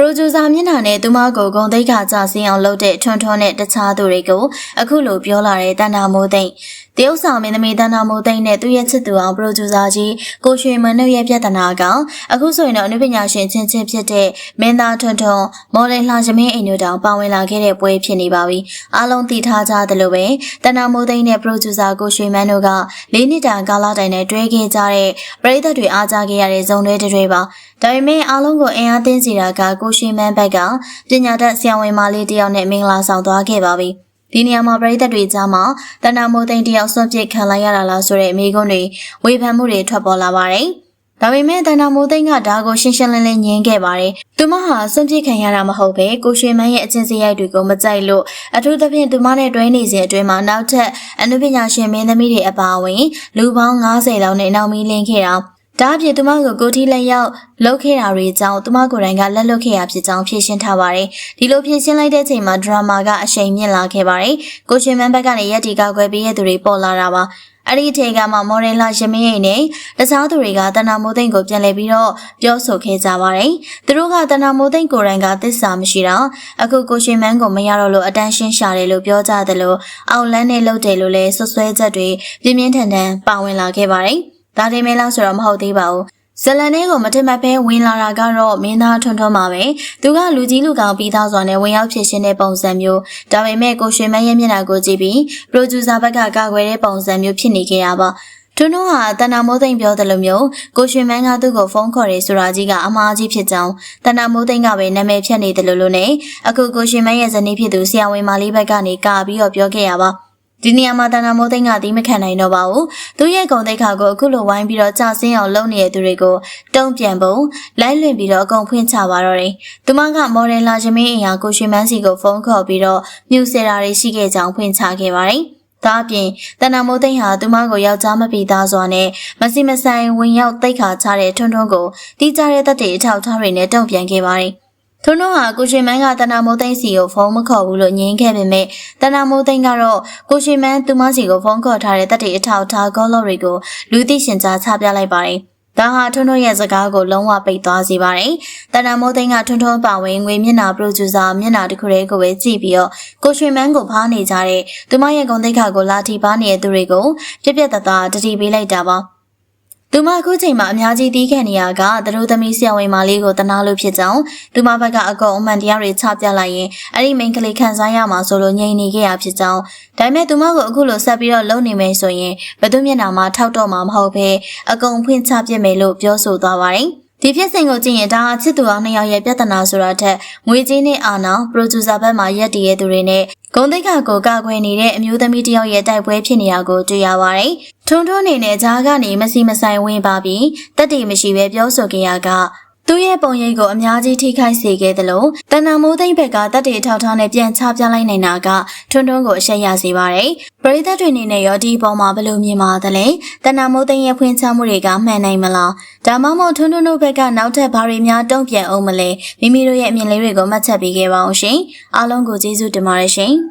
ပရိုဂျူဆာမျက်နှာနဲ့သူမကိုဂုံသိက္ခာကြဆင်းအောင်လုပ်တဲ့ထွန်းထွန်းနဲ့တခြားသူတွေကိုအခုလိုပြောလာတဲ့တန်တာမိုးသိမ့်တရုတ်ဆောင်မင်းသမီးတန်တာမိုးသိမ့်နဲ့သူ့ရဲ့ချစ်သူအောင်ပရိုဂျူဆာကြီးကိုရွှေမန်းတို့ရဲ့ပြဿနာကအခုဆိုရင်တော့အနုပညာရှင်ချင်းချင်းဖြစ်တဲ့မင်းသားထွန်းထွန်းမော်ဒယ်လှရမင်းအိမ်တို့တောင်ပါဝင်လာခဲ့တဲ့ပွဲဖြစ်နေပါပြီအားလုံးသိထားကြသလိုပဲတန်တာမိုးသိမ့်နဲ့ပရိုဂျူဆာကိုရွှေမန်းတို့ကလေးနှစ်တာကာလတိုင်နဲ့တွဲခဲ့ကြတဲ့ပရိသတ်တွေအားကြခဲ့ရတဲ့ဇုံတွေတွေပါ ဒါပေမဲ့အားလုံးကိုအင်အားတင်းစီတာကကိုရွှေမန်းဘက်ကပညာတတ်ဆရာဝန်မလေးတယောက်နဲ့မင်္ဂလာဆောင်သွားခဲ့ပါပြီဒီနေရာမှာပရိသတ်တွေကြားမှာတဏ္ဍမိုးသိန်းတယောက်ဆွန့်ပစ်ခံလိုက်ရတာလားဆိုတဲ့အမေကွန်းတွေဝေဖန်မှုတွေထွက်ပေါ်လာပါတယ်။ဒါပေမဲ့တဏ္ဍမိုးသိန်းကဒါကိုရှင်းရှင်းလင်းလင်းညင်းခဲ့ပါတယ်။သူမဟာဆွန့်ပစ်ခံရတာမဟုတ်ပဲကိုရွှေမန်းရဲ့အချင်းစရိုက်တွေကိုမကြိုက်လို့အထူးသဖြင့်သူမနဲ့တွဲနေစဉ်အတွင်းမှာနောက်ထပ်အနုပညာရှင်မင်းသမီးတွေအပါအဝင်လူပေါင်း90လောက်နဲ့နောက်မီလင်းခဲ့တာ ဒါအပြင်သူမကိုကိုထီလက်ရောက်လှုပ်ခဲ့တာတွေကြောင့်သူမကိုယ်တိုင်ကလက်လွတ်ခဲ့ရဖြစ်ကြောင်းဖြေရှင်းထားပါတယ်။ဒီလိုဖြေရှင်းလိုက်တဲ့ချိန်မှာဒရမာကအရှိန်မြင့်လာခဲ့ပါတယ်။ကိုရှင်မန်းဘက်ကနေရက်တီကောက်ွယ်ပေးရသူတွေပေါ်လာတာပါ။အဲ့ဒီအချိန်ကမှမော်ဒယ်လာရမင်းရိန်နဲ့တခြားသူတွေကတဏမိုးသိန်းကိုပြန်လည်ပြီးတော့ပြောဆိုခဲ့ကြပါတယ်။သူတို့ကတဏမိုးသိန်းကိုယ်တိုင်ကသစ္စာမရှိတာအခုကိုရှင်မန်းကိုမရတော့လို့အတန်းရှင်းရှာတယ်လို့ပြောကြတယ်လို့အောင်လန်းနဲ့လှုပ်တယ်လို့လည်းဆွဆွဲချက်တွေပြင်းပြင်းထန်ထန်ပါဝင်လာခဲ့ပါတယ်။ ဒါတင်မဲလောက်ဆိုတော့မဟုတ်သေးပါဘူးဇလန်ထဲကိုမထင်မှတ်ပဲဝင်လာတာကတော့မင်းသားထွန်းထွန်းပါပဲသူကလူကြီးလူကောင်ပြီးသားစွာနဲ့ဝင်ရောက်ဖြစ်ရှင်တဲ့ပုံစံမျိုးဒါပေမဲ့ကိုရွှေမန်းရဲ့မျက်နှာကိုကြည့်ပြီးပရိုဂျူဆာဘက်ကကာကွယ်တဲ့ပုံစံမျိုးဖြစ်နေခဲ့ရပါထွန်းထွန်းဟာတဏ္ဍမိုးသိမ့်ပြောတယ်လို့မျိုးကိုရွှေမန်းကသူ့ကိုဖုန်းခေါ်ရဲဆိုတာကြီးကအမှားကြီးဖြစ်ကြောင်းတဏ္ဍမိုးသိမ့်ကပဲနာမည်ဖြတ်နေတယ်လို့လို့နဲ့အခုကိုရွှေမန်းရဲ့ဇနီးဖြစ်သူဆရာဝန်မလေးဘက်ကနေကာပြီးတော့ပြောခဲ့ရပါ ဒီနေရာမှာတဏ္ဍမိုးသိန်းကဒီမခံနိုင်တော့ပါဘူးသူရဲ့ဂုံတိတ်ခါကိုအခုလိုဝိုင်းပြီးတော့ကြာဆင်းအောင်လုပ်နေတဲ့သူတွေကိုတုံ့ပြန်ပုံလိုက်လွင်ပြီးတော့အကုန်ဖွင့်ချပါတော့တယ်သူမကမော်ဒယ်လာရမင်းအင်အားကိုရွှေမန်းစီကိုဖုန်းခေါ်ပြီးတော့မြူဆယ်တာတွေရှိခဲ့ကြောင်းဖွင့်ချခဲ့ပါတယ်ဒါအပြင်တဏ္ဍမိုးသိန်းဟာသူမကိုယောက်ျားမပီသားစွာနဲ့မစီမဆိုင်ဝင်ရောက်တိတ်ခါချတဲ့ထွန်းထွန်းကိုတီးကြတဲ့တက်တွေအထောက်ထားတွေနဲ့တုံ့ပြန်ခဲ့ပါတယ် ထွန်းထွန်းဟာကိုရှင်မန်းကတနာမိုးသိန်းစီကိုဖုန်းမခေါ်ဘူးလို့ညင်းခဲ့ပေမဲ့တနာမိုးသိန်းကတော့ကိုရှင်မန်းသူမစီကိုဖုန်းခေါ်ထားတဲ့တက်တီအထောက်ထားကောလော့တွေကိုလူသိရှင်ကြားချပြလိုက်ပါတယ်။ဒါဟာထွန်းထွန်းရဲ့စကားကိုလုံးဝပိတ်သွားစေပါတယ်။တဏ္ဍမိုးသိန်းကထွန်းထွန်းပါဝင်ငွေမျက်နှာပရိုဂျူဆာမျက်နှာတစ်ခုတည်းကိုပဲကြည့်ပြီးတော့ကိုရွှေမန်းကိုဖားနေကြတဲ့သူမရဲ့ဂုံတိတ်ခါကိုလာတီပါနေတဲ့သူတွေကိုပြက်ပြက်တသားတတိပေးလိုက်တာပါ။ သူမအခုချိန်မှာအများကြီးတီးခံနေရကသူတို့သမီးဆရာဝန်မလေးကိုတနာလို့ဖြစ်ကြောင်းသူမဘက်ကအကုန်အမှန်တရားတွေချပြလိုက်ရင်အဲ့ဒီမိန်းကလေးခံစားရမှာဆိုလို့ငြိမ်နေခဲ့ရဖြစ်ကြောင်းဒါပေမဲ့သူမကိုအခုလိုဆက်ပြီးတော့လုံနေမယ်ဆိုရင်ဘသူမျက်နှာမှာထောက်တော့မှာမဟုတ်ဘဲအကုန်ဖွင့်ချပြစ်မယ်လို့ပြောဆိုသွားပါတယ်ဒီဖြစ်စဉ်ကိုကြည့်ရင်ဒါချစ်သူအောင်နှစ်ယောက်ရဲ့ပြဿနာဆိုတာထက်ငွေကြီးနဲ့အာနောင်ပရိုဂျူဆာဘက်မှာရက်တည်ရသူတွေနဲ့ဂုံတိတ်ခါကိုကာကွယ်နေတဲ့အမျိုးသမီးတစ်ယောက်ရဲ့တိုက်ပွဲဖြစ်နေတာကိုတွေ့ရပါတယ်။ ထုံထုံနေနဲ့ဂျားကနေမစီမဆိုင်ဝင်ပါပြီးတက်တီမရှိပဲပြောဆိုကြရကသူ့ရဲ့ပုံရိပ်ကိုအများကြီးထိခိုက်စေခဲ့တယ်လို့တဏ္ဍမိုးသိမ့်ဘက်ကတက်တေထောက်ထောက်နဲ့ပြန်ချပြလိုက်နိုင်တာကထွန်းထွန်းကိုအရှက်ရစေပါတယ်။ပရိသတ်တွေအနေနဲ့ရောဒီပုံမှာဘယ်လိုမြင်ပါသလဲ။တဏ္ဍမိုးသိမ့်ရဲ့ဖွင့်ချမှုတွေကမှန်နိုင်မလား။ဒါမှမဟုတ်ထွန်းထွန်းတို့ဘက်ကနောက်ထပ်ဘာတွေများတုံ့ပြန်အောင်မလဲ။မိမိတို့ရဲ့အမြင်လေးတွေကိုမှတ်ချက်ပေးခဲ့ပါအောင်ရှင်။အားလုံးကိုကျေးဇူးတင်ပါတယ်ရှင်။